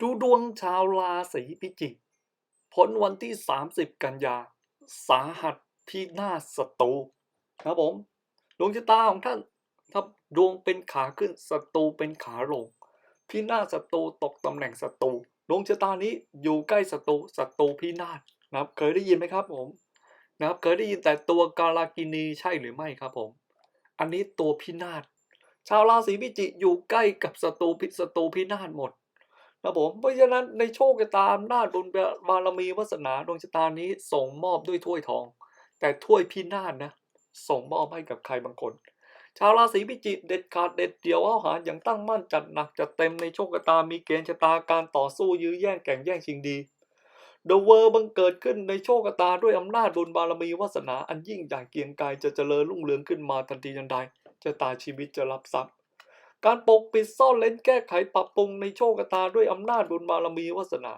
ดูดวงชาวราศีพิจิกผลวันที่ 30 กันยา สาหัสพินาศศัตรูครับผม ดวงชะตาของท่านครับดวงเป็นขาขึ้นศัตรูเป็นขาลง พินาศศัตรูตกตำแหน่งศัตรูดวงชะตานี้อยู่ใกล้ศัตรูศัตรูพินาศนะครับ เคยได้ยินไหมครับผมนะครับ เคยได้ยินแต่ตัวกาลากินีใช่หรือไม่ครับผม อันนี้ตัวพินาศชาวราศีพิจิกอยู่ใกล้กับศัตรูพิศัตรูพินาศหมด นะผมเพราะฉะนั้นในโชคชะตาอำนาจบุญบารมีวาสนาดวงชะตานี้ส่งมอบด้วยถ้วยทอง แต่ถ้วยพินาศนะ ส่งมอบให้กับใครบางคน ชาวราศีพิจิกเด็ดขาดเด็ดเดี่ยวเอาหารอย่างตั้งมั่นจัดหนักจัดเต็มในโชคชะตามีเกณฑ์ชะตาการต่อสู้ยื้อแย่งแข่งแย่งชิงดี The World บังเกิดขึ้นในโชคชะตาด้วยอำนาจบุญบารมีวาสนาอันยิ่งใหญ่เกียงไกรจะเจริญรุ่งเรืองขึ้นมาทันทีทันใดชะตาชีวิตจะรับทรัพย์ การปกปิดซ่อนเล้นแก้ไขปรับปรุงในโชคชะตาด้วยอำนาจบุญบารมีวาสนา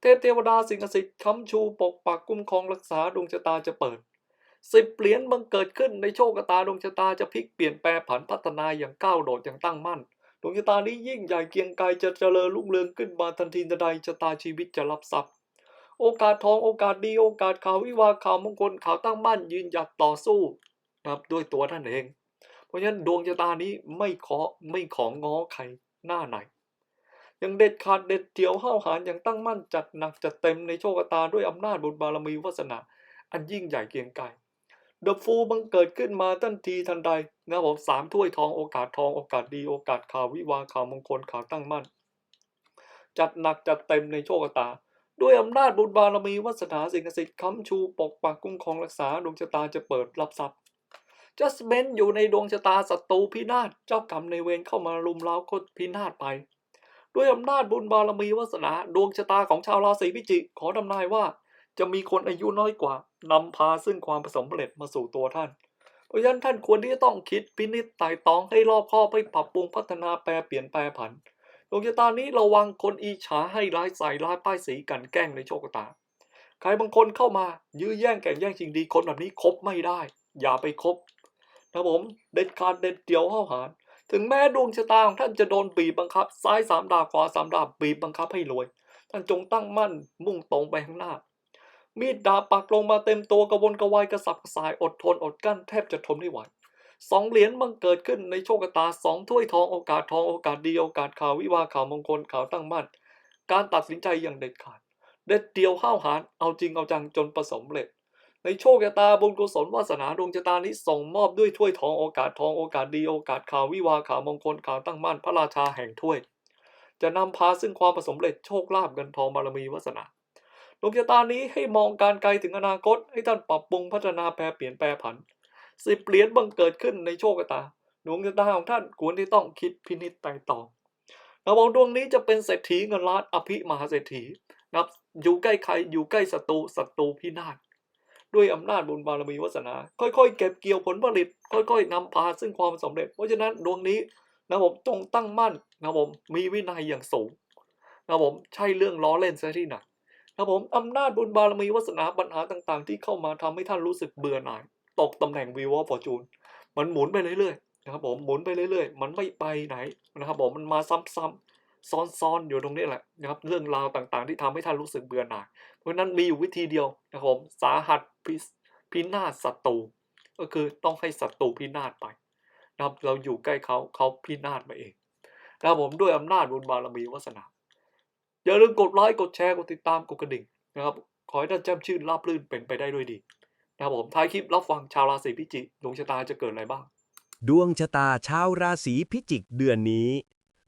เทพเทวดาสิ่งศักดิ์สิทธิ์ค้ำชูปกปักคุ้มครองรักษาดวงชะตาจะเปิดสิบเหรียญบังเกิดขึ้นในโชคชะตาดวงชะตาจะพลิกเปลี่ยนแปลผันพัฒนาอย่างก้าวโดดอย่างตั้งมั่นดวงชะตานี้ยิ่งใหญ่เกียงไกรจะเจริญรุ่งเรืองขึ้นมาทันทีใดชะตาชีวิตจะรับทรัพย์ โอกาสทองโอกาสดีโอกาสข่าววิวาข่าวมงคลข่าวตั้งมั่นยืนหยัดต่อสู้นะครับด้วยตัวท่านเอง เพราะฉะนั้นดวงชะตานี้ไม่ขอไม่ของง้อใครหน้าไหน ยังเด็ดขาดเด็ดเดี่ยวห้าวหาญอย่างตั้งมั่นจัดหนักจัดเต็มในโชคชะตาด้วยอำนาจบุญบารมีวาสนาอันยิ่งใหญ่เกียงไกรเดอะฟูบังเกิดขึ้นมาทันทีทันใดนะบผมสามถ้วยทองโอกาสทองโอกาสดีโอกาสข่าววิวาข่าวมงคลข่าวตั้งมั่น จัดหนักจัดเต็มในโชคชะตา ด้วยอำนาจบุญบารมีวาสนาสิ่งศักดิ์สิทธิ์ค้ำชูปกปักคุ้มครองรักษาดวงชะตาจะเปิดรับทรัพย์ จัสเมนอยู่ในดวงชะตาศัตรูพินาศเจ้ากรรมในเวรเข้ามารุมเร้าก็พินาศไป ด้วยอำนาจบุญบารมีวาสนาดวงชะตาของชาวราศีพิจิกขอทำนายว่า จะมีคนอายุน้อยกว่านำพาซึ่งความประสบผลมาสู่ตัวท่าน เพราะฉะนั้นท่านควรที่จะต้องคิดพินิจไต่ตองให้รอบคอบให้ปรับปรุงพัฒนาแปรเปลี่ยนแปรผันดวงชะตานี้ระวังคนอีฉาให้ร้ายใส่ร้ายป้ายสีกันแกล้งในโชคชะตาใครบางคนเข้ามายื้อแย่งแข่งแย่งชิงดีคนแบบนี้คบไม่ได้ อย่าไปคบ นะผมเด็ดขาดเด็ดเดี่ยวเข้าหารถึงแม้ดวงชะตาของท่านจะโดนบีบบังคับ ซ้ายสามดาบขวาสามดาบบีบบังคับให้รวย ท่านจงตั้งมั่นมุ่งตรงไปข้างหน้า มีดดาบปักลงมาเต็มตัวกระวนกระวายกระสับกระส่ายอดทนอดกลั้นแทบจะทนไม่ไหวสองเหรียญบังเกิดขึ้นในโชคตาสองถ้วยทองโอกาสทองโอกาสดีโอกาสข่าววิวาข่าวมงคลข่าวตั้งมั่น การตัดสินใจอย่างเด็ดขาด เด็ดเดียวห้าวหาญเอาจริงเอาจังจนประสบผสำเร็จ ในโชคชะตาบุญกุศลวาสนาดวงชะตานี้ส่งมอบด้วยถ้วยทองโอกาสทองโอกาสดีโอกาสข่าววิวาข่าวมงคลข่าวตั้งมั่นพระราชาแห่งถ้วย จะนำพาซึ่งความประสบผสำเร็จโชคลาภเงินทองบารมีวาสนาดวงชะตานี้ให้มองการไกลถึงอนาคต ให้ท่านปรับปรุงพัฒนาแปรเปลี่ยนแปรผันสิบเหรียญบังเกิดขึ้นในโชคชะตาดวงชะตาของท่านควรที่ต้องคิดพินิจไต่ตองระวังดวงนี้จะเป็นเศรษฐีเงินล้านอภิมหาเศรษฐีนับอยู่ใกล้ใครอยู่ใกล้ศัตรูศัตรูพินาศ ด้วยอำนาจบุญบารมีวาสนา ค่อยๆ เก็บเกี่ยวผลผลิต ค่อยๆนำพาซึ่งความสำเร็จ เพราะฉะนั้นดวงนี้นะผมจงตั้งมั่นนะผมมีวินัยอย่างสูงนะผมใช่เรื่องล้อเล่นซะที่ไหนนะผมอำนาจบุญบารมีวาสนาปัญหาต่างๆ ที่เข้ามาทำให้ท่านรู้สึกเบื่อหน่าย ตกตำแหน่งวีวอฟอร์จูนมันหมุนไปเรื่อยๆนะครับผมหมุนไปเรื่อยๆ มันไม่ไปไหนนะครับผมมันมาซ้ำๆ ซ้อนๆอยู่ตรงนี้แหละนะครับเรื่องราวต่างๆ ที่ทำให้ท่านรู้สึกเบื่อหน่าย เพราะนั้นมีอยู่วิธีเดียวนะครับผมสาหัสพิพินาศศัตรูก็คือต้องให้ศัตรูพินาศไปนะครับเราอยู่ใกล้เขาเขาพินาศมาเองนะครับผมด้วยอำนาจบุญบารมีวาสนาอย่าลืมกดไลค์กดแชร์กดติดตามกดกระดิ่งนะครับขอให้ท่านแจ่มชื่นราบรื่นเป็นไปได้ด้วยดีนะครับผมท้ายคลิปรับฟังชาวราศีพิจิกดวงชะตาจะเกิดอะไรบ้าง ดวงชะตาชาวราศีพิจิกเดือนนี้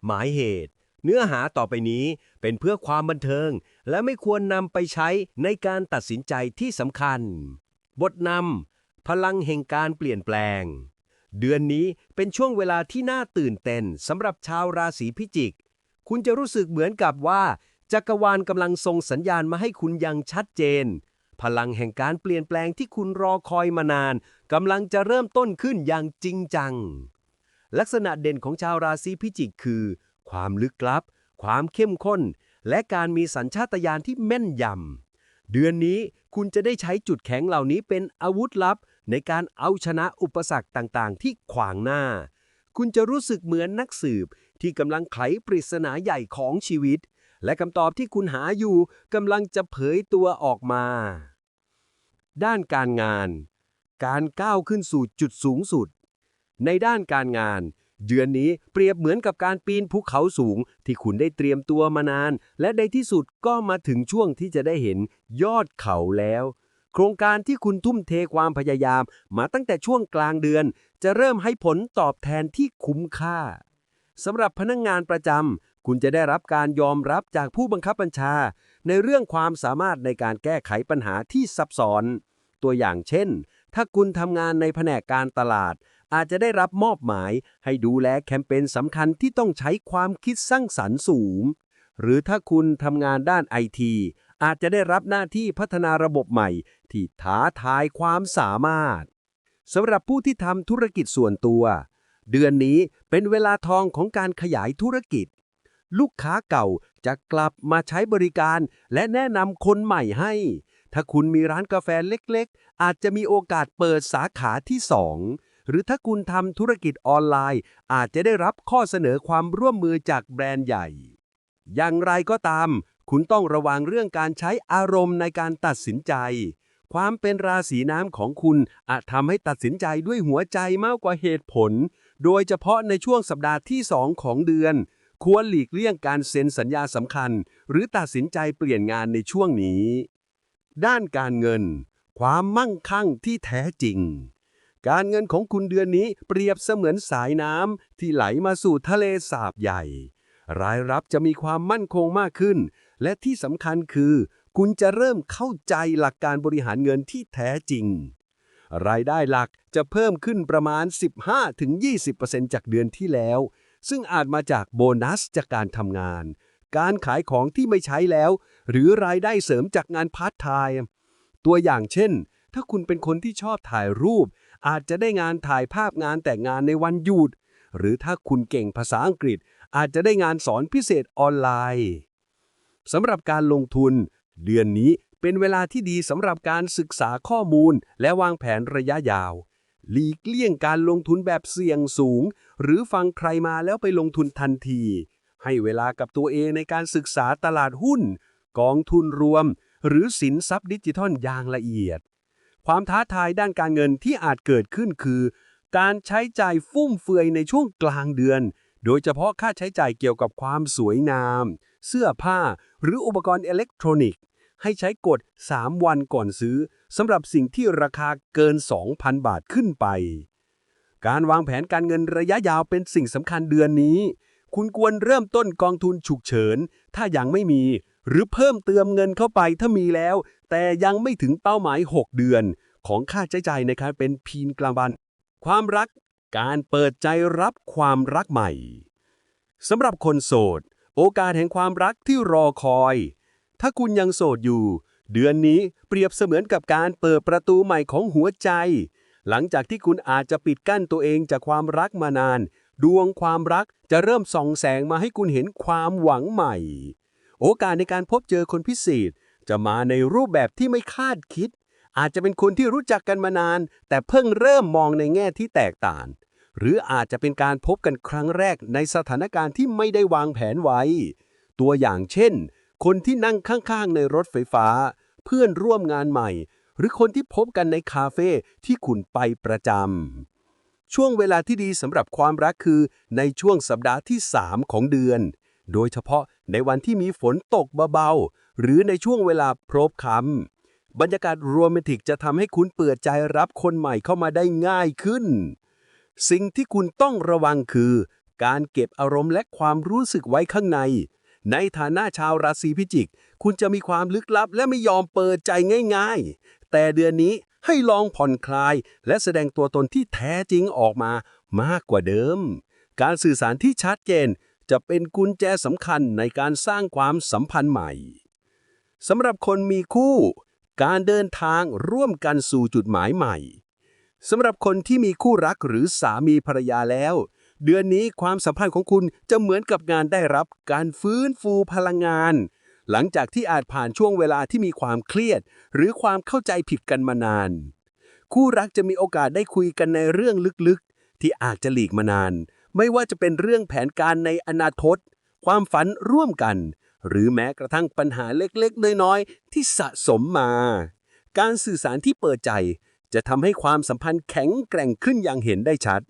หมายเหตุ เนื้อหาต่อไปนี้เป็นเพื่อความบันเทิง และไม่ควรนำไปใช้ในการตัดสินใจที่สำคัญ บทนำพลังแห่งการเปลี่ยนแปลง เดือนนี้เป็นช่วงเวลาที่น่าตื่นเต้นสำหรับชาวราศีพิจิก คุณจะรู้สึกเหมือนกับว่าจักรวาลกำลังส่งสัญญาณมาให้คุณอย่างชัดเจน พลังแห่งการเปลี่ยนแปลงที่คุณรอคอยมานานกำลังจะเริ่มต้นขึ้นอย่างจริงจัง ลักษณะเด่นของชาวราศีพิจิกคือ ความลึกลับ ความเข้มข้น และการมีสัญชาตญาณที่แม่นยำ เดือนนี้คุณจะได้ใช้จุดแข็งเหล่านี้เป็นอาวุธลับ ในการเอาชนะอุปสรรคต่างๆ ที่ขวางหน้า คุณจะรู้สึกเหมือนนักสืบ ที่กำลังไขปริศนาใหญ่ของชีวิต และคำตอบที่คุณหาอยู่กำลังจะเผยตัวออกมา ด้านการงาน การก้าวขึ้นสู่จุดสูงสุด ในด้านการงาน เดือนนี้เปรียบเหมือนกับการปีนภูเขาสูง ที่คุณได้เตรียมตัวมานาน และในที่สุดก็มาถึงช่วงที่จะได้เห็นยอดเขาแล้ว โครงการที่คุณทุ่มเทความพยายาม มาตั้งแต่ช่วงกลางเดือน จะเริ่มให้ผลตอบแทนที่คุ้มค่าสำหรับพนักงงานประจำคุณจะได้รับการยอมรับจากผู้บังคับบัญชา ในเรื่องความสามารถในการแก้ไขปัญหาที่ซับซ้อน ตัวอย่างเช่น ถ้าคุณทำงานในแผนกการตลาด อาจจะได้รับมอบหมาย ให้ดูแลแคมเปญสำคัญที่ต้องใช้ความคิดสร้างสรรค์สูง หรือถ้าคุณทำงานด้านไอทีอาจจะได้รับหน้าที่พัฒนาระบบใหม่ ที่ท้าทายความสามารถสำหรับผู้ที่ทำธุรกิจส่วนตัว เดือนนี้เป็นเวลาทองของการขยายธุรกิจ ลูกค้าเก่าจะกลับมาใช้บริการ และแนะนำคนใหม่ให้ ถ้าคุณมีร้านกาแฟเล็กๆ อาจจะมีโอกาสเปิดสาขาที่2 หรือถ้าคุณทำธุรกิจออนไลน์ อาจจะได้รับข้อเสนอความร่วมมือจากแบรนด์ใหญ่ อย่างไรก็ตาม คุณต้องระวังเรื่องการใช้อารมณ์ในการตัดสินใจ ความเป็นราศีน้ำของคุณอาจทำให้ตัดสินใจด้วยหัวใจมากกว่าเหตุผล โดยเฉพาะในช่วงสัปดาห์ที่2ของเดือน ควรหลีกเลี่ยงการเซ็นสัญญาสำคัญ หรือตัดสินใจเปลี่ยนงานในช่วงนี้ ด้านการเงิน ความมั่งคั่งที่แท้จริง การเงินของคุณเดือนนี้เปรียบเสมือนสายน้ำที่ไหลมาสู่ทะเลสาบใหญ่ รายรับจะมีความมั่นคงมากขึ้น และที่สำคัญคือ คุณจะเริ่มเข้าใจหลักการบริหารเงินที่แท้จริง รายได้หลักจะเพิ่มขึ้นประมาณ 15-20%จากเดือนที่แล้ว ซึ่งอาจมาจากโบนัสจากการทำงาน การขายของที่ไม่ใช้แล้ว หรือรายได้เสริมจากงานพาร์ทไทม์ตัวอย่างเช่น ถ้าคุณเป็นคนที่ชอบถ่ายรูป อาจจะได้งานถ่ายภาพงานแต่งงานในวันหยุด หรือถ้าคุณเก่งภาษาอังกฤษ อาจจะได้งานสอนพิเศษออนไลน์สำหรับการลงทุน เดือนนี้เป็นเวลาที่ดีสำหรับการศึกษาข้อมูล และวางแผนระยะยาว หลีกเลี่ยงการลงทุนแบบเสี่ยงสูง หรือฟังใครมาแล้วไปลงทุนทันที ให้เวลากับตัวเองในการศึกษาตลาดหุ้น กองทุนรวม หรือสินทรัพย์ดิจิทัลอย่างละเอียด ความท้าทายด้านการเงินที่อาจเกิดขึ้นคือ การใช้จ่ายฟุ่มเฟือยในช่วงกลางเดือน โดยเฉพาะค่าใช้จ่ายเกี่ยวกับความสวยงาม เสื้อผ้า หรืออุปกรณ์อิเล็กทรอนิกส์ ให้ใช้กฎ 3 วันก่อนซื้อสำหรับสิ่งที่ราคาเกิน 2,000 บาทขึ้นไป การวางแผนการเงินระยะยาวเป็นสิ่งสำคัญเดือนนี้ คุณควรเริ่มต้นกองทุนฉุกเฉิน ถ้ายังไม่มี หรือเพิ่มเติมเงินเข้าไปถ้ามีแล้ว แต่ยังไม่ถึงเป้าหมาย 6 เดือน ของค่าใช้จ่ายในการเป็นพีนกลางวัน ความรักการเปิดใจรับความรักใหม่สำหรับคนโสด โอกาสแห่งความรักที่รอคอย ถ้าคุณยังโสดอยู่ เดือนนี้เปรียบเสมือนกับการเปิดประตูใหม่ของหัวใจ หลังจากที่คุณอาจจะปิดกั้นตัวเองจากความรักมานาน ดวงความรักจะเริ่มส่องแสงมาให้คุณเห็นความหวังใหม่ โอกาสในการพบเจอคนพิเศษ จะมาในรูปแบบที่ไม่คาดคิด อาจจะเป็นคนที่รู้จักกันมานาน แต่เพิ่งเริ่มมองในแง่ที่แตกต่าง หรืออาจจะเป็นการพบกันครั้งแรกในสถานการณ์ที่ไม่ได้วางแผนไว้ ตัวอย่างเช่น คนที่นั่งข้างๆ ในรถไฟฟ้า เพื่อนร่วมงานใหม่ หรือคนที่พบกันในคาเฟ่ที่คุณไปประจำช่วงเวลาที่ดีสำหรับความรักคือ ในช่วงสัปดาห์ที่ 3 ของเดือน โดยเฉพาะ ในวันที่มีฝนตกเบาๆ หรือในช่วงเวลาพรบคำบรรยากาศโรแมนติกจะทำให้คุณเปิดใจรับคนใหม่เข้ามาได้ง่ายขึ้น สิ่งที่คุณต้องระวังคือ การเก็บอารมณ์และความรู้สึกไว้ข้างใน ในฐานะชาวราศีพิจิก คุณจะมีความลึกลับและไม่ยอมเปิดใจง่าย ๆ แต่เดือนนี้ให้ลองผ่อนคลาย และแสดงตัวตนที่แท้จริงออกมามากกว่าเดิม การสื่อสารที่ชัดเจน จะเป็นกุญแจสำคัญในการสร้างความสัมพันธ์ใหม่สำหรับคนมีคู่ การเดินทางร่วมกันสู่จุดหมายใหม่สำหรับคนที่มีคู่รักหรือสามีภรรยาแล้ว เดือนนี้ความสัมพันธ์ของคุณจะเหมือนกับงานได้รับการฟื้นฟูพลังงาน หลังจากที่อาจผ่านช่วงเวลาที่มีความเครียด หรือความเข้าใจผิดกันมานาน คู่รักจะมีโอกาสได้คุยกันในเรื่องลึกๆ ที่อาจจะหลีกมานาน ไม่ว่าจะเป็นเรื่องแผนการในอนาคต ความฝันร่วมกัน หรือแม้กระทั่งปัญหาเล็กๆ น้อยๆ ที่สะสมมา การสื่อสารที่เปิดใจ จะทำให้ความสัมพันธ์แข็งแกร่งขึ้นอย่างเห็นได้ชัด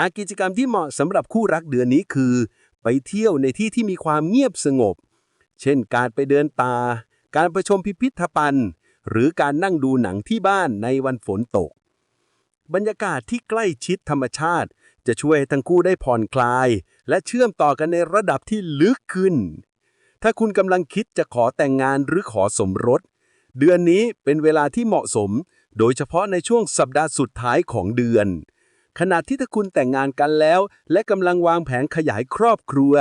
อากิจกรรมที่เหมาะสำหรับคู่รักเดือนนี้คือ ไปเที่ยวในที่ที่มีความเงียบสงบ เช่น การไปเดินป่า การไปชมพิพิธภัณฑ์ หรือการนั่งดูหนังที่บ้านในวันฝนตก บรรยากาศที่ใกล้ชิดธรรมชาติ จะช่วยให้ทั้งคู่ได้ผ่อนคลาย และเชื่อมต่อกันในระดับที่ลึกขึ้น ถ้าคุณกำลังคิดจะขอแต่งงานหรือขอสมรส เดือนนี้เป็นเวลาที่เหมาะสม โดยเฉพาะในช่วงสัปดาห์สุดท้ายของเดือน ขณะที่ถ้าคุณแต่งงานกันแล้ว และกำลังวางแผนขยายครอบครัว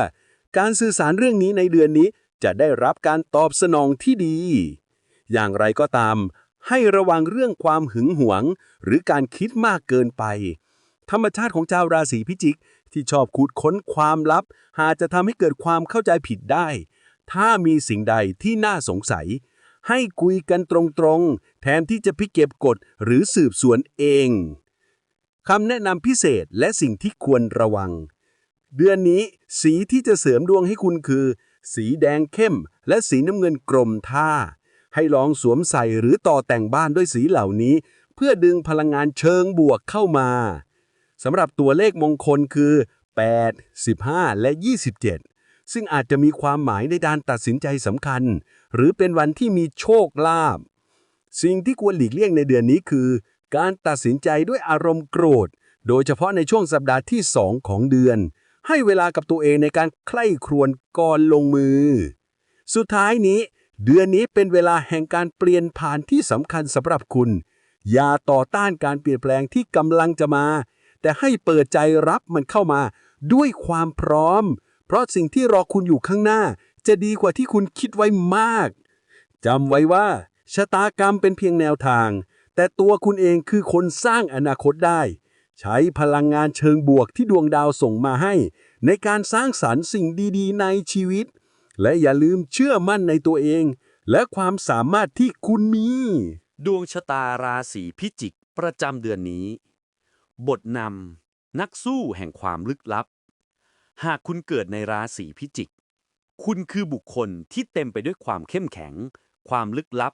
การสื่อสารเรื่องนี้ในเดือนนี้จะได้รับการตอบสนองที่ดี อย่างไรก็ตาม ให้ระวังเรื่องความหึงหวง หรือการคิดมากเกินไป ธรรมชาติของชาวราศีพิจิก ที่ชอบขุดค้นความลับ หาจะทำให้เกิดความเข้าใจผิดได้ ถ้ามีสิ่งใดที่น่าสงสัย ให้คุยกันตรงๆ แทนที่จะพิเก็บกฎหรือสืบสวนเองคำแนะนำพิเศษและสิ่งที่ควรระวัง เดือนนี้สีที่จะเสริมดวงให้คุณคือ สีแดงเข้ม และสีน้ำเงินกรมท่า ให้ลองสวมใส่หรือต่อแต่งบ้านด้วยสีเหล่านี้ เพื่อดึงพลังงานเชิงบวกเข้ามา สำหรับตัวเลขมงคลคือ 8 15 และ 27 ซึ่งอาจจะมีความหมายในด้านตัดสินใจสำคัญ หรือเป็นวันที่มีโชคลาภสิ่งที่ควรหลีกเลี่ยงในเดือนนี้คือ การตัดสินใจด้วยอารมณ์โกรธ โดยเฉพาะในช่วงสัปดาห์ที่ 2 ของเดือน ให้เวลากับตัวเองในการใคร่ครวญก่อนลงมือ สุดท้ายนี้ เดือนนี้เป็นเวลาแห่งการเปลี่ยนผ่านที่สำคัญสำหรับคุณ อย่าต่อต้านการเปลี่ยนแปลงที่กำลังจะมา แต่ให้เปิดใจรับมันเข้ามา ด้วยความพร้อม เพราะสิ่งที่รอคุณอยู่ข้างหน้า จะดีกว่าที่คุณคิดไว้มากจำไว้ว่า ชะตากรรมเป็นเพียงแนวทาง แต่ตัวคุณเองคือคนสร้างอนาคตได้ ใช้พลังงานเชิงบวกที่ดวงดาวส่งมาให้ ในการสร้างสรรค์สิ่งดี ๆ ในชีวิต และอย่าลืมเชื่อมั่นในตัวเอง และความสามารถที่คุณมี ดวงชะตาราศีพิจิกประจำเดือนนี้ บทนำนักสู้แห่งความลึกลับ หากคุณเกิดในราศีพิจิก คุณคือบุคคลที่เต็มไปด้วยความเข้มแข็ง ความลึกลับ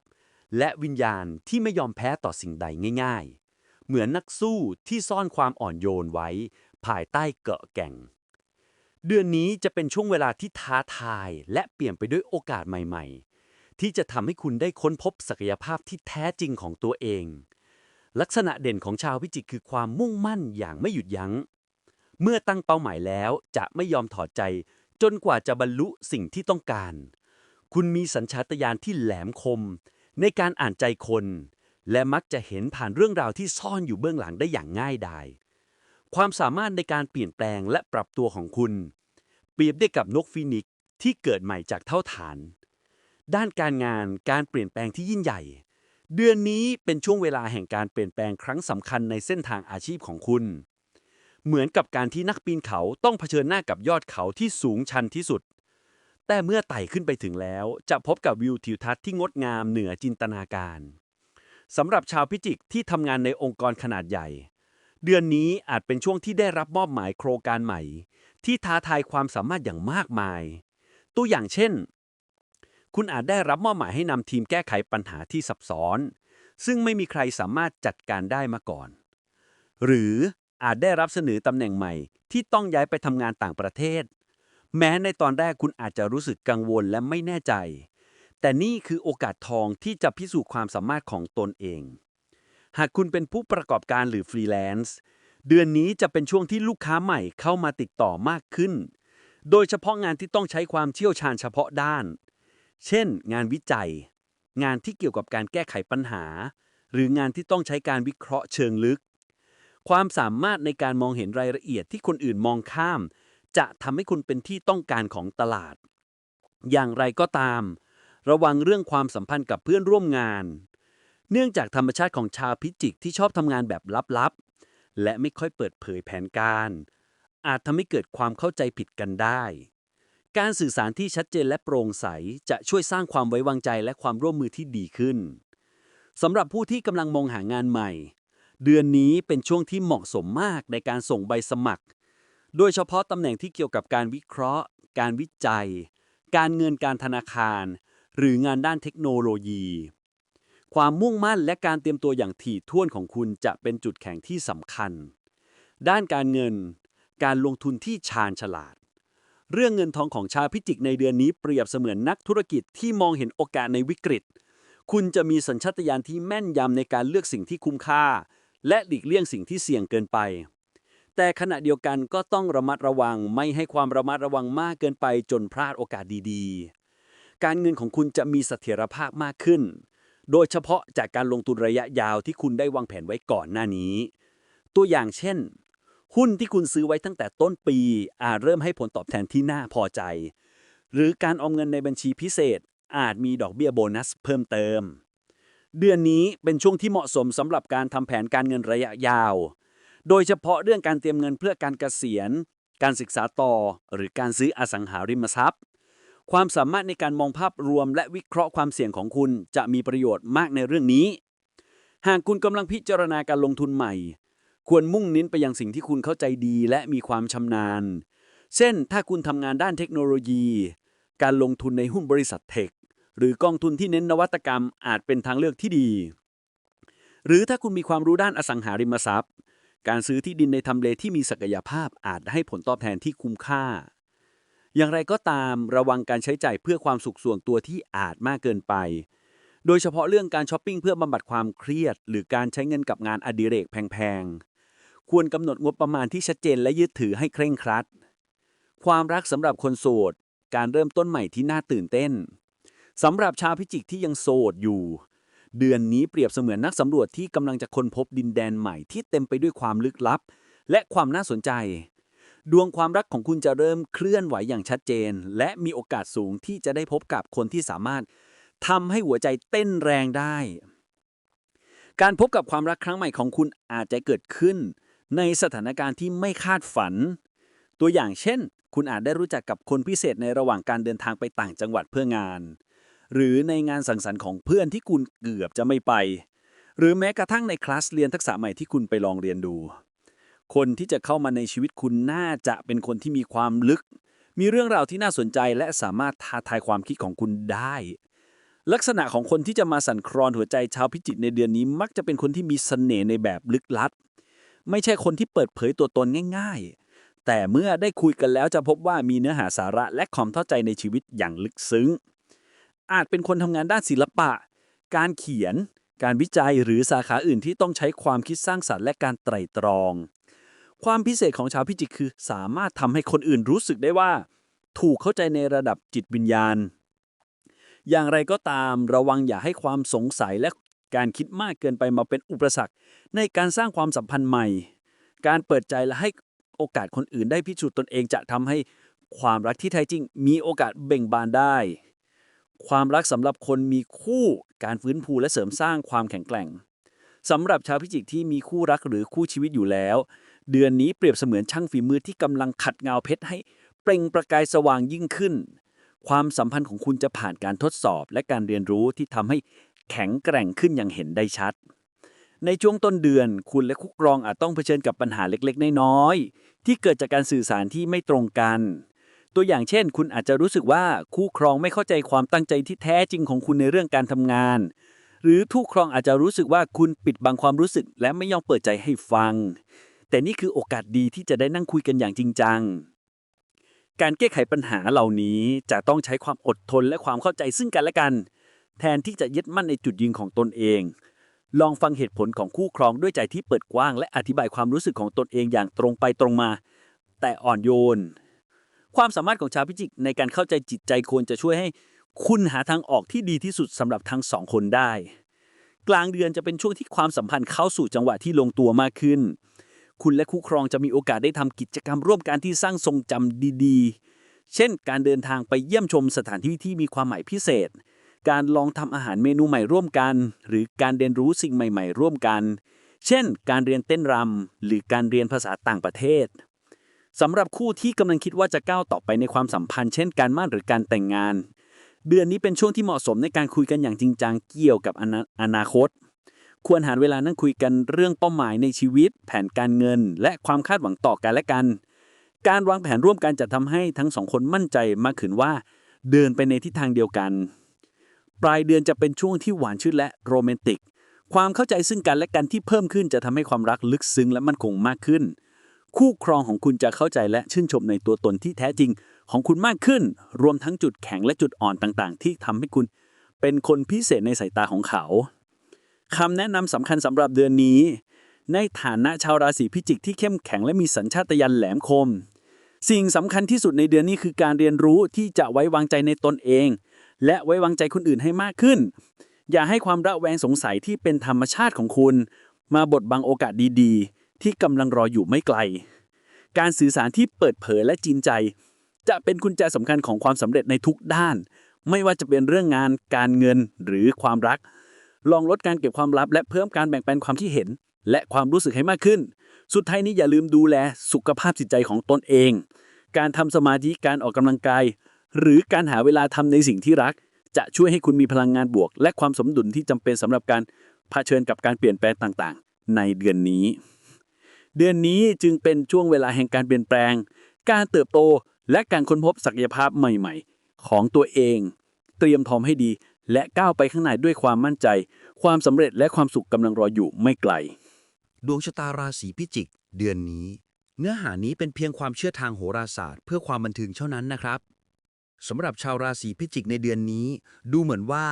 และวิญญาณที่ไม่ยอมแพ้ต่อสิ่งใดง่าย ๆ เหมือนนักสู้ที่ซ่อนความอ่อนโยนไว้ ภายใต้เกาะแก่ง เดือนนี้จะเป็นช่วงเวลาที่ท้าทายและเปลี่ยนไปด้วยโอกาสใหม่ ๆ ที่จะทำให้คุณได้ค้นพบศักยภาพที่แท้จริงของตัวเอง ลักษณะเด่นของชาวพิจิกคือความมุ่งมั่นอย่างไม่หยุดยัง้ง เมื่อตั้งเป้าหมายแล้วจะไม่ยอมถอดใจ จนกว่าจะบรรลุสิ่งที่ต้องการ คุณมีสัญชาตญาณที่แหลมคม ในการอ่านใจคน และมักจะเห็นผ่านเรื่องราวที่ซ่อนอยู่เบื้องหลังได้อย่างง่ายดาย ความสามารถในการเปลี่ยนแปลงและปรับตัวของคุณ เปรียบได้กับนกฟีนิกซ์ที่เกิดใหม่จากเท่าฐาน ด้านการงานการเปลี่ยนแปลงที่ยิ่งใหญ่ เดือนนี้เป็นช่วงเวลาแห่งการเปลี่ยนแปลงครั้งสำคัญในเส้นทางอาชีพของคุณ เหมือนกับการที่นักปีนเขาต้องเผชิญหน้ากับยอดเขาที่สูงชันที่สุด แต่เมื่อไต่ขึ้นไปถึงแล้ว จะพบกับวิวทิวทัศน์ที่งดงามเหนือจินตนาการสำหรับชาวพิจิกที่ทำงานในองค์กรขนาดใหญ่ เดือนนี้อาจเป็นช่วงที่ได้รับมอบหมายโครงการใหม่ ที่ท้าทายความสามารถอย่างมากมาย ตัวอย่างเช่น คุณอาจได้รับมอบหมายให้นำทีมแก้ไขปัญหาที่ซับซ้อน ซึ่งไม่มีใครสามารถจัดการได้มาก่อน หรืออาจได้รับเสนอตำแหน่งใหม่ ที่ต้องย้ายไปทำงานต่างประเทศ แม้ในตอนแรกคุณอาจจะรู้สึกกังวลและไม่แน่ใจ แต่นี่คือโอกาสทองที่จะพิสูจน์ความสามารถของตนเอง หากคุณเป็นผู้ประกอบการหรือฟรีแลนซ์เดือนนี้จะเป็นช่วงที่ลูกค้าใหม่เข้ามาติดต่อมากขึ้น โดยเฉพาะงานที่ต้องใช้ความเชี่ยวชาญเฉพาะด้าน เช่น งานวิจัย งานที่เกี่ยวกับการแก้ไขปัญหา หรืองานที่ต้องใช้การวิเคราะห์เชิงลึก ความสามารถในการมองเห็นรายละเอียดที่คนอื่นมองข้าม จะทำให้คุณเป็นที่ต้องการของตลาด อย่างไรก็ตาม ระวังเรื่องความสัมพันธ์กับเพื่อนร่วมงาน เนื่องจากธรรมชาติของชาวพิจิกที่ชอบทำงานแบบลับๆและไม่ค่อยเปิดเผยแผนการ อาจทำให้เกิดความเข้าใจผิดกันได้ การสื่อสารที่ชัดเจนและโปร่งใส จะช่วยสร้างความไว้วางใจและความร่วมมือที่ดีขึ้นสำหรับผู้ที่กำลังมองหางานใหม่ เดือนนี้เป็นช่วงที่เหมาะสมมากในการส่งใบสมัคร โดยเฉพาะตำแหน่งที่เกี่ยวกับการวิเคราะห์ การวิจัย การเงินการธนาคาร หรืองานด้านเทคโนโลยี ความมุ่งมั่นและการเตรียมตัวอย่างถี่ถ้วนของคุณจะเป็นจุดแข็งที่สำคัญ ด้านการเงิน การลงทุนที่ชาญฉลาด เรื่องเงินทองของชาวพิจิกในเดือนนี้เปรียบเสมือนนักธุรกิจที่มองเห็นโอกาสในวิกฤต คุณจะมีสัญชาตญาณที่แม่นยำในการเลือกสิ่งที่คุ้มค่า และหลีกเลี่ยงสิ่งที่เสี่ยงเกินไป แต่ขณะเดียวกันก็ต้องระมัดระวังไม่ให้ความระมัดระวังมากเกินไปจนพลาดโอกาสดีๆ การเงินของคุณจะมีเสถียรภาพมากขึ้น โดยเฉพาะจากการลงทุนระยะยาวที่คุณได้วางแผนไว้ก่อนหน้านี้ ตัวอย่างเช่น หุ้นที่คุณซื้อไว้ตั้งแต่ต้นปีอาจเริ่มให้ผลตอบแทนที่น่าพอใจ หรือการออมเงินในบัญชีพิเศษอาจมีดอกเบี้ยโบนัสเพิ่มเติม เดือนนี้เป็นช่วงที่เหมาะสมสำหรับการทำแผนการเงินระยะยาว โดยเฉพาะเรื่องการเตรียมเงินเพื่อการเกษียณ การศึกษาต่อ หรือการซื้ออสังหาริมทรัพย์ ความสามารถในการมองภาพรวมและวิเคราะห์ความเสี่ยงของคุณจะมีประโยชน์มากในเรื่องนี้ หากคุณกำลังพิจารณาการลงทุนใหม่ ควรมุ่งเน้นไปยังสิ่งที่คุณเข้าใจดีและมีความชำนาญ เช่น ถ้าคุณทำงานด้านเทคโนโลยี การลงทุนในหุ้นบริษัทเทค หรือกองทุนที่เน้นนวัตกรรมอาจเป็นทางเลือกที่ดี หรือถ้าคุณมีความรู้ด้านอสังหาริมทรัพย์ การซื้อที่ดินในทำเลที่มีศักยภาพอาจให้ผลตอบแทนที่คุ้มค่า อย่างไรก็ตามระวังการใช้จ่ายเพื่อความสุขส่วนตัวที่อาจมากเกินไปโดยเฉพาะเรื่องการช้อปปิ้งเพื่อบำบัดความเครียด หรือการใช้เงินกับงานอดิเรกแพง ควรกำหนดงบประมาณที่ชัดเจนและยึดถือให้เคร่งครัด ความรักสำหรับคนโสด การเริ่มต้นใหม่ที่น่าตื่นเต้นสำหรับชาวพิจิกที่ยังโสดอยู่ เดือนนี้เปรียบเสมือนนักสำรวจที่กำลังจะค้นพบดินแดนใหม่ที่เต็มไปด้วยความลึกลับ และความน่าสนใจ ดวงความรักของคุณจะเริ่มเคลื่อนไหวอย่างชัดเจน และมีโอกาสสูงที่จะได้พบกับคนที่สามารถทำให้หัวใจเต้นแรงได้ การพบกับความรักครั้งใหม่ของคุณอาจจะเกิดขึ้น ในสถานการณ์ที่ไม่คาดฝัน ตัวอย่างเช่น คุณอาจได้รู้จักกับคนพิเศษในระหว่างการเดินทางไปต่างจังหวัดเพื่องาน หรือในงานสังสรรค์ของเพื่อนที่คุณเกือบจะไม่ไป หรือแม้กระทั่งในคลาสเรียนทักษะใหม่ที่คุณไปลองเรียนดู คนที่จะเข้ามาในชีวิตคุณน่าจะเป็นคนที่มีความลึก มีเรื่องราวที่น่าสนใจและสามารถท้าทายความคิดของคุณได้ลักษณะของคนที่จะมาสั่นคลอนหัวใจชาวพิจิตรในเดือนนี้มักจะเป็นคนที่มีเสน่ห์ในแบบลึกลับ ไม่ใช่คนที่เปิดเผยตัวตนง่าย ๆ แต่เมื่อได้คุยกันแล้วจะพบว่ามีเนื้อหาสาระและความเข้าใจในชีวิตอย่างลึกซึ้ง อาจเป็นคนทำงานด้านศิลปะ การเขียน การวิจัยหรือสาขาอื่นที่ต้องใช้ความคิดสร้างสรรค์และการไตร่ตรอง ความพิเศษของชาวพิจิกคือ สามารถทำให้คนอื่นรู้สึกได้ว่า ถูกเข้าใจในระดับจิตวิญญาณอย่างไรก็ตามระวังอย่าให้ความสงสัยและ การคิดมากเกินไปมาเป็นอุปสรรค ในการสร้างความสัมพันธ์ใหม่ การเปิดใจและให้โอกาสคนอื่นได้พิสูจน์ตนเองจะทำให้ความรักที่แท้จริง มีโอกาสเบ่งบานได้ ความรักสำหรับคนมีคู่การฟื้นฟูและเสริมสร้างความแข็งแกร่งสำหรับชาวพิจิกที่มีคู่รักหรือคู่ชีวิตอยู่แล้ว เดือนนี้เปรียบเสมือนช่างฝีมือที่กำลังขัดเงาเพชรให้เปล่งประกายสว่างยิ่งขึ้น ความสัมพันธ์ของคุณจะผ่านการทดสอบและการเรียนรู้ที่ทำให้ แข็งแกร่งขึ้นอย่างเห็นได้ชัด ในช่วงต้นเดือนคุณและคู่ครองอาจต้องเผชิญกับปัญหาเล็กๆ น้อยๆ ที่เกิดจากการสื่อสารที่ไม่ตรงกัน ตัวอย่างเช่น คุณอาจจะรู้สึกว่าคู่ครองไม่เข้าใจความตั้งใจที่แท้จริงของคุณในเรื่องการทำงาน หรือคู่ครองอาจจะรู้สึกว่าคุณปิดบังความรู้สึก และไม่ยอมเปิดใจให้ฟัง แต่นี่คือโอกาสดีที่จะได้นั่งคุยกันอย่างจริงจังการแก้ไขปัญหาเหล่านี้จะต้องใช้ความอดทนและความเข้าใจซึ่งกันและกัน แทนที่จะยึดมั่นในจุดยืนของตนเอง ลองฟังเหตุผลของคู่ครองด้วยใจที่เปิดกว้าง และอธิบายความรู้สึกของตนเองอย่างตรงไปตรงมา แต่อ่อนโยน ความสามารถของชาวพิจิกในการเข้าใจจิตใจควรจะช่วยให้คุณหาทางออกที่ดีที่สุดสำหรับทั้งสองคนได้ กลางเดือนจะเป็นช่วงที่ความสัมพันธ์เข้าสู่จังหวะที่ลงตัวมากขึ้น คุณและคู่ครองจะมีโอกาสได้ทำกิจกรรมร่วมกันที่สร้างทรงจำดีๆ เช่น การเดินทางไปเยี่ยมชมสถานที่ที่มีความหมายพิเศษ การลองทำอาหารเมนูใหม่ร่วมกัน หรือการเรียนรู้สิ่งใหม่ ๆ ร่วมกัน เช่น การเรียนเต้นรำหรือการเรียนภาษาต่างประเทศสำหรับคู่ที่กำลังคิดว่าจะก้าวต่อไปในความสัมพันธ์ เช่น การมั่นหรือการแต่งงาน เดือนนี้เป็นช่วงที่เหมาะสมในการคุยกันอย่างจริงจังเกี่ยวกับอนาอนาคต ควรหาเวลานั่งคุยกันเรื่องเป้าหมายในชีวิต แผนการเงิน และความคาดหวังต่อกันและกัน การวางแผนร่วมกันจะทำให้ทั้งสองคนมั่นใจมากขึ้นว่า เดินไปในทิศทางเดียวกัน ปลายเดือนจะเป็นช่วงที่หวานชื่นและโรแมนติก ความเข้าใจซึ่งกันและกันที่เพิ่มขึ้นจะทำให้ความรักลึกซึ้งและมั่นคงมากขึ้น คู่ครองของคุณจะเข้าใจและชื่นชมในตัวตนที่แท้จริงของคุณมากขึ้น รวมทั้งจุดแข็งและจุดอ่อนต่างๆ ที่ทำให้คุณเป็นคนพิเศษในสายตาของเขาคำแนะนำสำคัญสำหรับเดือนนี้ ในฐานะชาวราศีพิจิกที่เข้มแข็งและมีสัญชาตญาณแหลมคม สิ่งสำคัญที่สุดในเดือนนี้คือการเรียนรู้ที่จะไว้วางใจในตนเอง และไว้วางใจคนอื่นให้มากขึ้น อย่าให้ความระแวงสงสัยที่เป็นธรรมชาติของคุณ มาบดบังโอกาสดีๆ ที่กำลังรออยู่ไม่ไกล การสื่อสารที่เปิดเผยและจริงใจ จะเป็นกุญแจสำคัญของความสำเร็จในทุกด้าน ไม่ว่าจะเป็นเรื่องงานการเงินหรือความรัก ลองลดการเก็บความลับ และเพิ่มการแบ่งปันความที่เห็น และความรู้สึกให้มากขึ้น สุดท้ายนี้อย่าลืมดูแลสุขภาพจิตใจของตนเอง การทำสมาธิการออกกำลังกาย หรือการหาเวลาทำในสิ่งที่รัก จะช่วยให้คุณมีพลังงานบวก และความสมดุลที่จำเป็นสำหรับการเผชิญกับการเปลี่ยนแปลงต่างๆ ในเดือนนี้ เดือนนี้จึงเป็นช่วงเวลาแห่งการเปลี่ยนแปลง การเติบโตและการค้นพบศักยภาพใหม่ๆ ของตัวเอง เตรียมพร้อมให้ดี และก้าวไปข้างหน้าด้วยความมั่นใจ ความสำเร็จและความสุขกำลังรออยู่ไม่ไกล ดวงชะตาราศีพิจิก เดือนนี้ เนื้อหานี้เป็นเพียงความเชื่อทางโหราศาสตร์ เพื่อความบันเทิงเท่านั้นนะครับ สำหรับชาวราศีพิจิกในเดือนนี้ ดูเหมือนว่า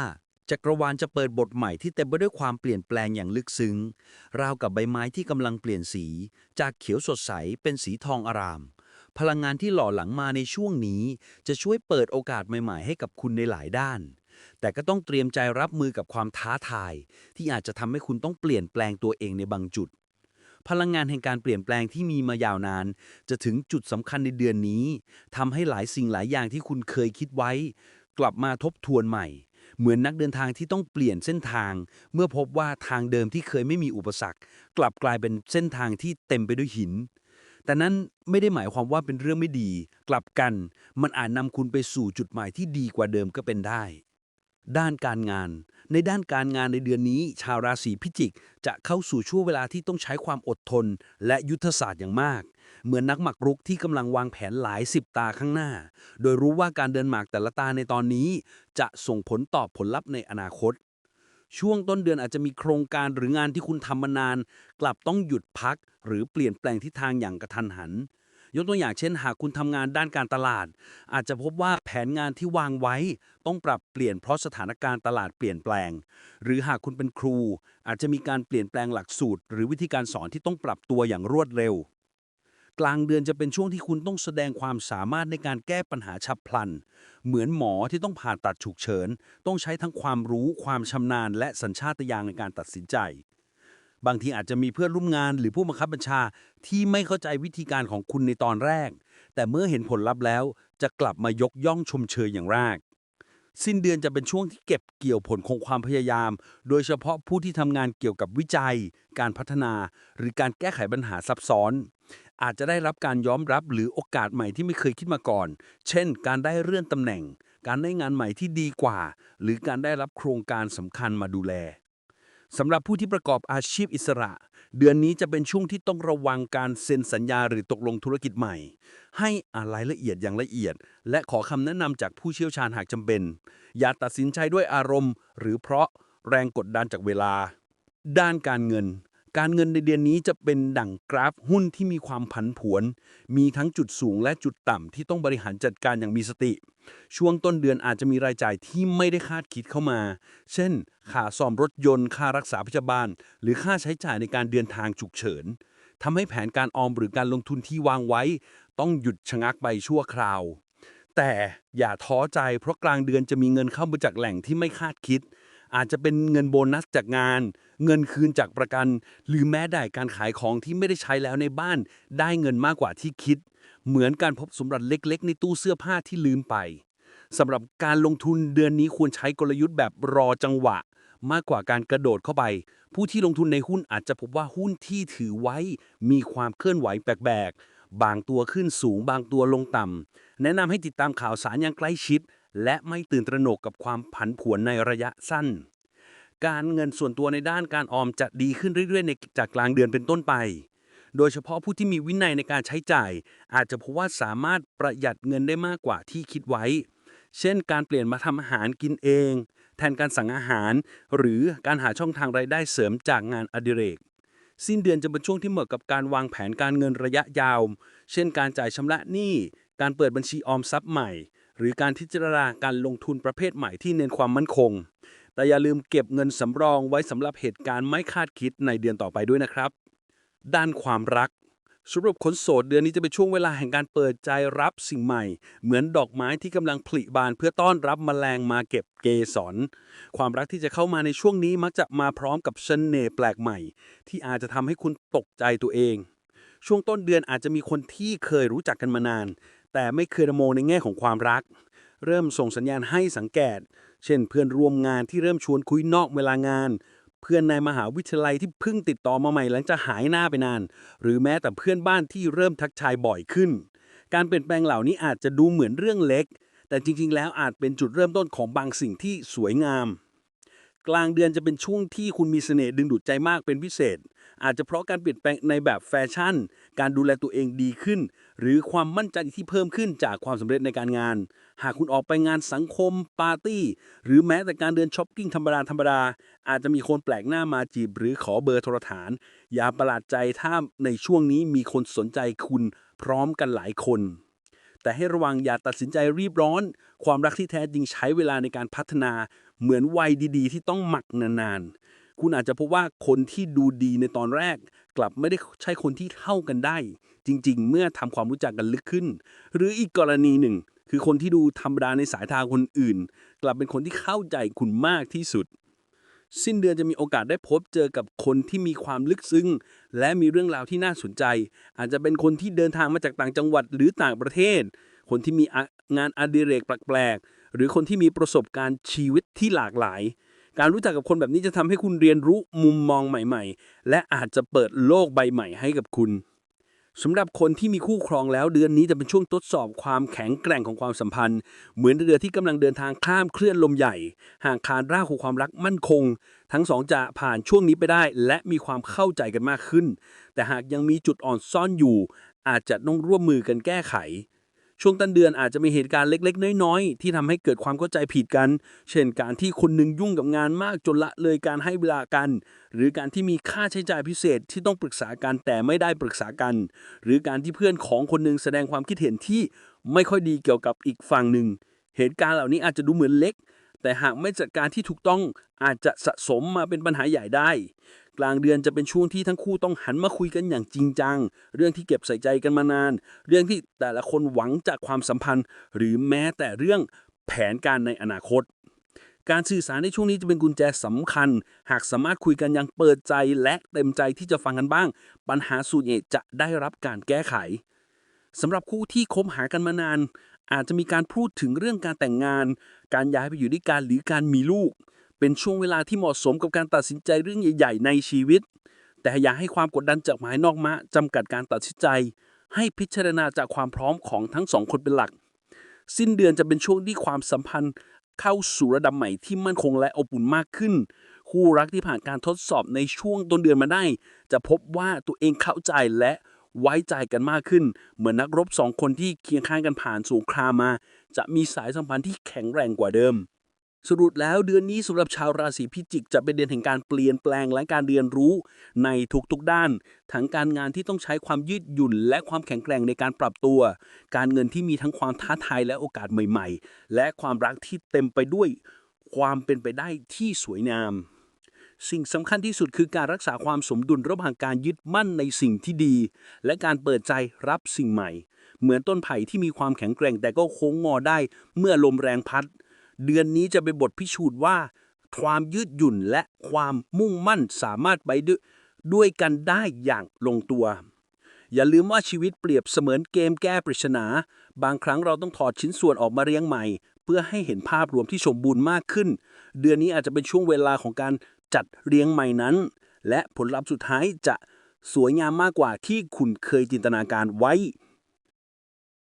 จักรวาลจะเปิดบทใหม่ที่เต็มไปด้วยความเปลี่ยนแปลงอย่างลึกซึ้ง ราวกับใบไม้ที่กำลังเปลี่ยนสี จากเขียวสดใสเป็นสีทองอาราม พลังงานที่หล่อหลังมาในช่วงนี้ จะช่วยเปิดโอกาสใหม่ๆ ให้กับคุณในหลายด้าน แต่ก็ต้องเตรียมใจรับมือกับความท้าทาย ที่อาจจะทำให้คุณต้องเปลี่ยนแปลงตัวเองในบางจุด พลังงานแห่งการเปลี่ยนแปลงที่มีมายาวนาน จะถึงจุดสำคัญในเดือนนี้ทำให้หลายสิ่งหลายอย่างที่คุณเคยคิดไว้ กลับมาทบทวนใหม่ เหมือนนักเดินทางที่ต้องเปลี่ยนเส้นทาง เมื่อพบว่าทางเดิมที่เคยไม่มีอุปสรรค กลับกลายเป็นเส้นทางที่เต็มไปด้วยหิน แต่นั้นไม่ได้หมายความว่าเป็นเรื่องไม่ดี กลับกัน มันอาจนำคุณไปสู่จุดหมายที่ดีกว่าเดิมก็เป็นได้ ด้านการงาน ในด้านการงานในเดือนนี้ ชาวราศีพิจิก จะเข้าสู่ช่วงเวลาที่ต้องใช้ความอดทน และยุทธศาสตร์อย่างมาก เหมือนนักหมากรุกที่กำลังวางแผนหลายสิบตาข้างหน้า โดยรู้ว่าการเดินหมากแต่ละตาในตอนนี้ จะส่งผลต่อผลลัพธ์ในอนาคต ช่วงต้นเดือนอาจจะมีโครงการหรืองานที่คุณทำมานาน กลับต้องหยุดพัก หรือเปลี่ยนแปลงทิศทางอย่างกระทันหัน ยกตัวอย่างเช่น หากคุณทำงานด้านการตลาด อาจจะพบว่าแผนงานที่วางไว้ ต้องปรับเปลี่ยนเพราะสถานการณ์ตลาดเปลี่ยนแปลง หรือหากคุณเป็นครู อาจจะมีการเปลี่ยนแปลงหลักสูตร หรือวิธีการสอนที่ต้องปรับตัวอย่างรวดเร็ว กลางเดือนจะเป็นช่วงที่คุณต้องแสดงความสามารถในการแก้ปัญหาฉับพลัน เหมือนหมอที่ต้องผ่าตัดฉุกเฉิน ต้องใช้ทั้งความรู้ ความชำนาญ และสัญชาตญาณในการตัดสินใจ บางทีอาจจะมีเพื่อนร่วมงานหรือผู้บังคับบัญชาที่ไม่เข้าใจวิธีการของคุณในตอนแรก แต่เมื่อเห็นผลลัพธ์แล้ว จะกลับมายกย่องชมเชยอย่างแรก สิ้นเดือนจะเป็นช่วงที่เก็บเกี่ยวผลของความพยายาม โดยเฉพาะผู้ที่ทำงานเกี่ยวกับวิจัย การพัฒนา หรือการแก้ไขปัญหาซับซ้อน อาจจะได้รับการยอมรับหรือโอกาสใหม่ที่ไม่เคยคิดมาก่อน เช่น การได้เลื่อนตำแหน่ง การได้งานใหม่ที่ดีกว่า หรือการได้รับโครงการสำคัญมาดูแล สำหรับผู้ที่ประกอบอาชีพอิสระ เดือนนี้จะเป็นช่วงที่ต้องระวังการเซ็นสัญญาหรือตกลงธุรกิจใหม่ ให้อ่านรายละเอียดอย่างละเอียด และขอคำแนะนำจากผู้เชี่ยวชาญหากจำเป็น อย่าตัดสินใจด้วยอารมณ์ หรือเพราะแรงกดดันจากเวลา ด้านการเงิน การเงินในเดือนนี้จะเป็นดั่งกราฟหุ้นที่มีความผันผวน มีทั้งจุดสูงและจุดต่ำที่ต้องบริหารจัดการอย่างมีสติ ช่วงต้นเดือนอาจจะมีรายจ่ายที่ไม่ได้คาดคิดเข้ามา เช่น ค่าซ่อมรถยนต์ ค่ารักษาพยาบาล หรือค่าใช้จ่ายในการเดินทางฉุกเฉินทำให้แผนการออมหรือการลงทุนที่วางไว้ ต้องหยุดชะงักไปชั่วคราว แต่อย่าท้อใจเพราะกลางเดือนจะมีเงินเข้ามาจากแหล่งที่ไม่คาดคิด อาจจะเป็นเงินโบนัสจากงาน เงินคืนจากประกัน หรือแม้ได้การขายของที่ไม่ได้ใช้แล้วในบ้าน ได้เงินมากกว่าที่คิด เหมือนการพบสมบัติเล็กๆ ในตู้เสื้อผ้าที่ลืมไปสำหรับการลงทุนเดือนนี้ควรใช้กลยุทธ์แบบรอจังหวะ มากกว่าการกระโดดเข้าไป ผู้ที่ลงทุนในหุ้นอาจจะพบว่าหุ้นที่ถือไว้ มีความเคลื่อนไหวแปลกๆบางตัวขึ้นสูงบางตัวลงต่ำแนะนำให้ติดตามข่าวสารอย่างใกล้ชิด และไม่ตื่นตระหนกกับความผันผวนในระยะสั้น การเงินส่วนตัวในด้านการออมจะดีขึ้นเรื่อยๆในจากกลางเดือนเป็นต้นไป โดยเฉพาะผู้ที่มีวินัยในการใช้จ่าย อาจจะพบว่าสามารถประหยัดเงินได้มากกว่าที่คิดไว้ เช่น การเปลี่ยนมาทำอาหารกินเอง แทนการสั่งอาหาร หรือการหาช่องทางรายได้เสริมจากงานอดิเรกสิ้นเดือนจะเป็นช่วงที่เหมาะกับการวางแผนการเงินระยะยาว เช่นการจ่ายชำระหนี้ การเปิดบัญชีออมทรัพย์ใหม่ หรือการพิจารณาการลงทุนประเภทใหม่ที่เน้นความมั่นคง แต่อย่าลืมเก็บเงินสำรองไว้สำหรับเหตุการณ์ไม่คาดคิดในเดือนต่อไปด้วยนะครับ ด้านความรักสำหรับคนโสดเดือนนี้จะเป็นช่วงเวลาแห่งการเปิดใจรับสิ่งใหม่ เหมือนดอกไม้ที่กำลังผลิบานเพื่อต้อนรับแมลงมาเก็บเกสรความรักที่จะเข้ามาในช่วงนี้มักจะมาพร้อมกับเสน่ห์แปลกใหม่ ที่อาจจะทำให้คุณตกใจตัวเอง ช่วงต้นเดือนอาจจะมีคนที่เคยรู้จักกันมานาน แต่ไม่เคยมองในแง่ของความรัก เริ่มส่งสัญญาณให้สังเกต เช่น เพื่อนร่วมงานที่เริ่มชวนคุยนอกเวลางาน เพื่อนในมหาวิทยาลัยที่เพิ่งติดต่อมาใหม่หลังจากหายหน้าไปนาน หรือแม้แต่เพื่อนบ้านที่เริ่มทักทายบ่อยขึ้น การเปลี่ยนแปลงเหล่านี้อาจจะดูเหมือนเรื่องเล็ก แต่จริง ๆ แล้วอาจเป็นจุดเริ่มต้นของบางสิ่งที่สวยงาม กลางเดือนจะเป็นช่วงที่คุณมีเสน่ห์ดึงดูดใจมากเป็นพิเศษ อาจจะเพราะการเปลี่ยนแปลงในแบบแฟชั่น การดูแลตัวเองดีขึ้น หรือความมั่นใจที่เพิ่มขึ้นจากความสำเร็จในการงาน หากคุณออกไปงานสังคม ปาร์ตี้ หรือแม้แต่การเดินช้อปปิ้งธรรมดาธรรมดา อาจจะมีคนแปลกหน้ามาจีบ หรือขอเบอร์โทรฐาน อย่าประหลาดใจถ้าในช่วงนี้มีคนสนใจคุณพร้อมกันหลายคนแต่ให้ระวังอย่าตัดสินใจรีบร้อน ความรักที่แท้จริงใช้เวลาในการพัฒนา เหมือนวัยดีๆ ที่ต้องหมักนานๆ คุณอาจจะพบว่าคนที่ดูดีในตอนแรก กลับไม่ได้ใช่คนที่เท่ากันได้ จริงๆ เมื่อทำความรู้จักกันลึกขึ้น หรืออีกกรณีหนึ่ง คือคนที่ดูธรรมดาในสายตาคนอื่น กลับเป็นคนที่เข้าใจคุณมากที่สุด สิ้นเดือนจะมีโอกาสได้พบเจอกับคนที่มีความลึกซึ้ง และมีเรื่องราวที่น่าสนใจ อาจจะเป็นคนที่เดินทางมาจากต่างจังหวัดหรือต่างประเทศ คนที่มีงานอดิเรกแปลกๆ หรือคนที่มีประสบการณ์ชีวิตที่หลากหลาย การรู้จักกับคนแบบนี้จะทำให้คุณเรียนรู้มุมมองใหม่ ๆ และอาจจะเปิดโลกใบใหม่ให้กับคุณสำหรับคนที่มีคู่ครองแล้วเดือนนี้จะเป็นช่วงทดสอบความแข็งแกร่งของความสัมพันธ์ เหมือนเรือที่กำลังเดินทางข้ามคลื่นลมใหญ่ ห่างคานรากของความรักมั่นคง ทั้งสองจะผ่านช่วงนี้ไปได้ และมีความเข้าใจกันมากขึ้น แต่หากยังมีจุดอ่อนซ่อนอยู่ อาจจะต้องร่วมมือกันแก้ไข ช่วงต้นเดือนอาจจะมีเหตุการณ์เล็ก ๆ น้อย ๆ ที่ทำให้เกิดความเข้าใจผิดกัน เช่นการที่คนหนึ่งยุ่งกับงานมากจนละเลยการให้เวลากัน หรือการที่มีค่าใช้จ่ายพิเศษที่ต้องปรึกษากันแต่ไม่ได้ปรึกษากัน หรือการที่เพื่อนของคนหนึ่งแสดงความคิดเห็นที่ไม่ค่อยดีเกี่ยวกับอีกฝั่งหนึ่ง เหตุการณ์เหล่านี้อาจจะดูเหมือนเล็ก แต่หากไม่จัดการที่ถูกต้องอาจจะสะสมมาเป็นปัญหาใหญ่ได้ กลางเดือนจะเป็นช่วงที่ทั้งคู่ต้องหันมาคุยกันอย่างจริงจัง เรื่องที่เก็บใส่ใจกันมานาน เรื่องที่แต่ละคนหวังจากความสัมพันธ์ หรือแม้แต่เรื่องแผนการในอนาคต การสื่อสารในช่วงนี้จะเป็นกุญแจสำคัญ หากสามารถคุยกันอย่างเปิดใจและเต็มใจที่จะฟังกันบ้าง ปัญหาส่วนใหญ่จะได้รับการแก้ไขสำหรับคู่ที่คบหากันมานาน อาจจะมีการพูดถึงเรื่องการแต่งงาน การย้ายไปอยู่ด้วยกันหรือการมีลูก เป็นช่วงเวลาที่เหมาะสมกับการตัดสินใจเรื่องใหญ่ ๆ ในชีวิต แต่อย่าให้ความกดดันจากหมายนอกมาจำกัดการตัดสินใจ ให้พิจารณาจากความพร้อมของทั้งสองคนเป็นหลัก สิ้นเดือนจะเป็นช่วงที่ความสัมพันธ์เข้าสู่ระดับใหม่ที่มั่นคงและอบอุ่นมากขึ้น คู่รักที่ผ่านการทดสอบในช่วงต้นเดือนมาได้ จะพบว่าตัวเองเข้าใจและ ไว้ใจกันมากขึ้น เหมือนนักรบสองคนที่เคียงข้างกันผ่านสงครามมา จะมีสายสัมพันธ์ที่แข็งแรงกว่าเดิม สรุปแล้วเดือนนี้สำหรับชาวราศีพิจิก จะเป็นเดือนแห่งการเปลี่ยนแปลงและการเรียนรู้ ในทุกๆด้าน ทั้งการงานที่ต้องใช้ความยืดหยุ่น และความแข็งแกร่งในการปรับตัว การเงินที่มีทั้งความท้าทายและโอกาสใหม่ ๆ และความรักที่เต็มไปด้วย ความเป็นไปได้ที่สวยงาม สิ่งสำคัญที่สุดคือการรักษาความสมดุลระหว่างการยึดมั่นในสิ่งที่ดี และการเปิดใจรับสิ่งใหม่ เหมือนต้นไผ่ที่มีความแข็งแกร่งแต่ก็โค้งงอได้เมื่อลมแรงพัด เดือนนี้จะเป็นบทพิสูจน์ว่า ความยืดหยุ่นและความมุ่งมั่นสามารถไปด้วยด้วยกันได้อย่างลงตัว อย่าลืมว่าชีวิตเปรียบเสมือนเกมแก้ปริศนา บางครั้งเราต้องถอดชิ้นส่วนออกมาเรียงใหม่ เพื่อให้เห็นภาพรวมที่สมบูรณ์มากขึ้น เดือนนี้อาจจะเป็นช่วงเวลาของการ จัดเรียงใหม่นั้น และผลลัพธ์สุดท้ายจะสวยงามมากกว่าที่คุณเคยจินตนาการไว้